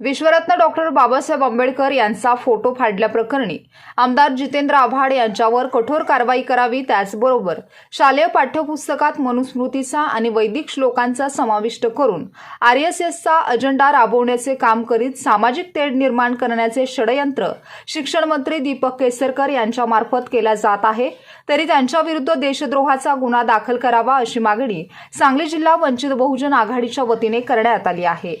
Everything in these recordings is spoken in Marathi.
विश्वरत्न डॉक्टर बाबासाहेब आंबेडकर यांचा फोटो फाडल्याप्रकरणी आमदार जितेंद्र आव्हाड यांच्यावर कठोर कारवाई करावी त्याचबरोबर शालेय पाठ्यपुस्तकात मनुस्मृतीचा आणि वैदिक श्लोकांचा समाविष्ट करून आर एस एसचा अजेंडा राबवण्याचे काम करीत सामाजिक तेढ निर्माण करण्याचे षडयंत्र शिक्षण मंत्री दीपक केसरकर यांच्यामार्फत केला जात आहे. तरी त्यांच्याविरुद्ध देशद्रोहाचा गुन्हा दाखल करावा अशी मागणी सांगली जिल्हा वंचित बहुजन आघाडीच्या वतीने करण्यात आली आहे.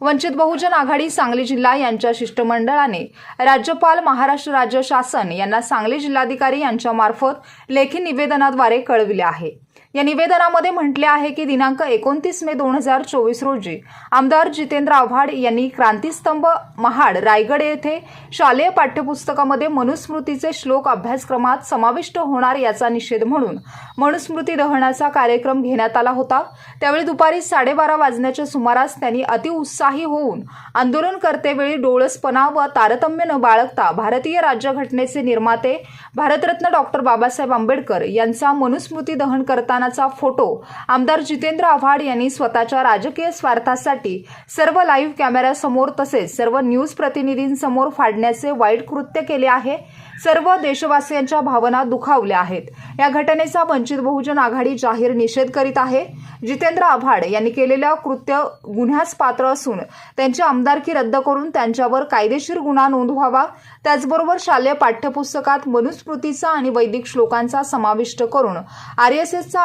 वंचित बहुजन आघाडी सांगली जिल्हा यांच्या शिष्टमंडळाने राज्यपाल महाराष्ट्र राज्य शासन यांना सांगली जिल्हाधिकारी यांच्यामार्फत लेखी निवेदनाद्वारे कळविले आहे. या निवेदनामध्ये म्हटले आहे की दिनांक एकोणतीस मे दोन हजार चोवीस रोजी आमदार जितेंद्र आव्हाड यांनी क्रांतीस्तंभ महाड रायगड येथे शालेय पाठ्यपुस्तकामध्ये मनुस्मृतीचे श्लोक अभ्यासक्रमात समाविष्ट होणार याचा निषेध म्हणून मनुस्मृती दहनाचा कार्यक्रम घेण्यात आला होता. त्यावेळी दुपारी साडेबारा वाजण्याच्या सुमारास त्यांनी अतिउत्साही होऊन आंदोलनकर्तेवेळी डोळसपणा व तारतम्य न बाळगता भारतीय राज्यघटनेचे निर्माते भारतरत्न डॉक्टर बाबासाहेब आंबेडकर यांचा मनुस्मृती दहन करताना आंदोलनाचा फोटो. आमदार जितेंद्र आव्हाड यांनी स्वतःच्या राजकीय स्वार्थासाठी सर्व लाईव्ह कॅमेऱ्यासमोर तसेच सर्व न्यूज प्रतिनिधींसमोर फाडण्याचे वाईट कृत्य केले आहे. सर्व देशवासियांच्या भावना दुखावल्या आहेत. या घटनेचा वंचित बहुजन आघाडी जाहीर निषेध करीत आहे. जितेंद्र आव्हाड यांनी केलेल्या कृत्य गुन्ह्यास पात्र असून त्यांची आमदारकी रद्द करून त्यांच्यावर कायदेशीर गुन्हा नोंदवावा त्याचबरोबर शालेय पाठ्यपुस्तकात मनुस्मृतीचा आणि वैदिक श्लोकांचा समाविष्ट करून आर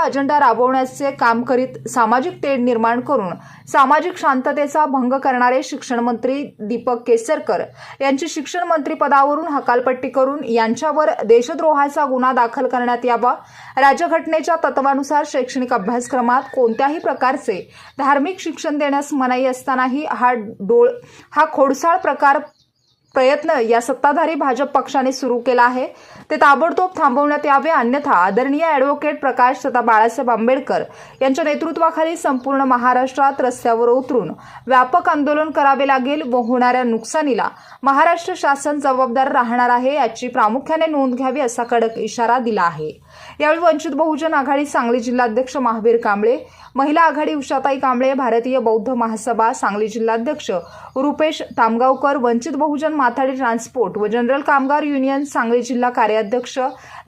अजेंडा राबवण्याचे काम करीत सामाजिक तेढ निर्माण करून सामाजिक शांततेचा भंग करणारे शिक्षण मंत्री दीपक केसरकर यांची शिक्षण मंत्री पदावरून हकालपट्टी करून यांच्यावर देशद्रोहाचा गुन्हा दाखल करण्यात यावा. राज्यघटनेच्या तत्वानुसार शैक्षणिक अभ्यासक्रमात कोणत्याही प्रकारचे धार्मिक शिक्षण देण्यास मनाई असतानाही हा डोळ हा खोडसाळ प्रकार प्रयत्न या सत्ताधारी भाजप पक्षाने सुरू केला आहे. ते ताबडतोब थांबवण्यात यावे अन्यथा आदरणीय ॲडव्होकेट प्रकाश तथा बाळासाहेब आंबेडकर यांच्या नेतृत्वाखाली संपूर्ण महाराष्ट्रात रस्त्यावर उतरून व्यापक आंदोलन करावे लागेल व होणाऱ्या नुकसानीला महाराष्ट्र शासन जबाबदार राहणार आहे याची प्रामुख्याने नोंद घ्यावी असा कडक इशारा दिला आहे. यावेळी वंचित बहुजन आघाडी सांगली जिल्हाध्यक्ष महावीर कांबळे महिला आघाडी उषाताई कांबळे भारतीय बौद्ध महासभा सांगली जिल्हाध्यक्ष रुपेश तामगावकर वंचित बहुजन माथाडी ट्रान्सपोर्ट व जनरल कामगार युनियन सांगली जिल्हा कार्याध्यक्ष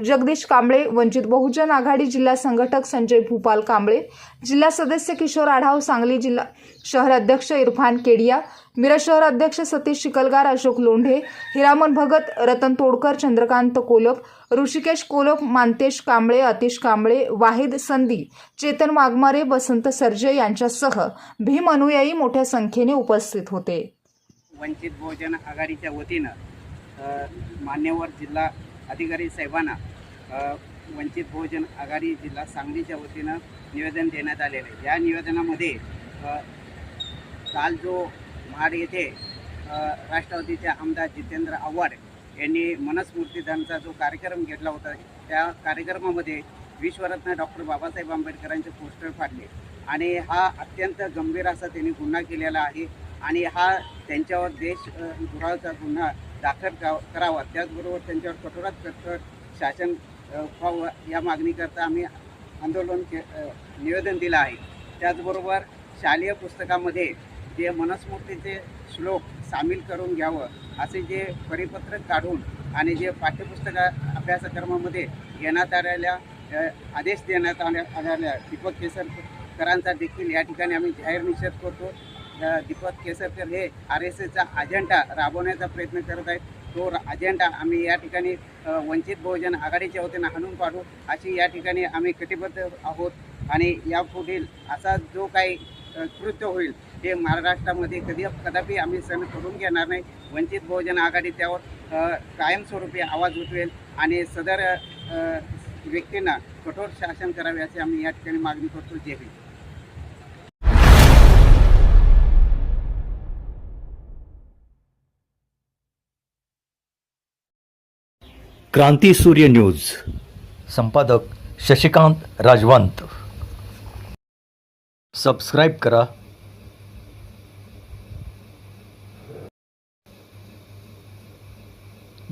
जगदीश कांबळे वंचित बहुजन आघाडी जिल्हा संघटक संजय भूपाल कांबळे जिल्हा सदस्य किशोर आढाव सांगली जिल्हा शहर अध्यक्ष इरफान केडिया मिरज शहर अध्यक्ष सतीश शिकलगार अशोक लोंढे हिरामन भगत रतन तोडकर चंद्रकांत कोलप ऋषिकेश कोलप मानतेश कांबळे अतिश कांबळे वाहिद संधी चेतन वाघमारे वसंत सर्जे यांच्यासह भीम अनुयायी मोठ्या संख्येने उपस्थित होते. वंचित बहुजन आघाडीच्या वतीनं मान्यवर जिल्हा अधिकारी साहेबांना वंचित बहुजन आघाडी जिल्हा सांगलीच्या वतीनं निवेदन देण्यात आलेलं आहे. या निवेदनामध्ये काल जो महाड येथे राष्ट्रवादीचे आमदार जितेंद्र आव्हाड यांनी मनस्मृतीदानचा जो कार्यक्रम घेतला होता त्या कार्यक्रमामध्ये विश्वरत्न डॉक्टर बाबासाहेब आंबेडकरांचे पोस्टर फाडले. आणि हा अत्यंत गंभीर असा त्यांनी गुन्हा केलेला आहे. आणि हा त्यांच्यावर देश अ, गुन्हा दाखल करावा. त्याचबरोबर त्यांच्यावर कठोरात कठोर शासन व्हावं या मागणीकरता आम्ही आंदोलन के निवेदन दिलं आहे. त्याचबरोबर शालेय पुस्तकामध्ये जे मनस्मूर्तीचे श्लोक सामील करून घ्यावं असे जे परिपत्रक काढून आणि जे पाठ्यपुस्तक अभ्यासक्रमामध्ये घेण्यात आलेल्या आदेश देण्यात आल्या आलेल्या दीपक केसरकरांचा देखील या ठिकाणी आम्ही जाहीर निषेध करतो. दीपक केसरकर हे आर एस एसचा अजेंडा राबवण्याचा प्रयत्न करत आहेत. तो अजेंडा आम्ही या ठिकाणी वंचित बहुजन आघाडीच्या वतीनं हाणून पाडू अशी या ठिकाणी आम्ही कटिबद्ध आहोत. आणि यापुढील असा जो काही कृत्य होईल ते महाराष्ट्रामध्ये कधी कदापि आम्ही सण करून घेणार नाही वंचित बहुजन आघाडी त्यावर कायमस्वरूपी आवाज उठवेल आणि सदर व्यक्तींना कठोर शासन करावे अशी आम्ही या ठिकाणी मागणी करतो. जय हिंद. क्रांती सूर्य न्यूज. संपादक शशिकांत राजवंत. सबस्क्राईब करा.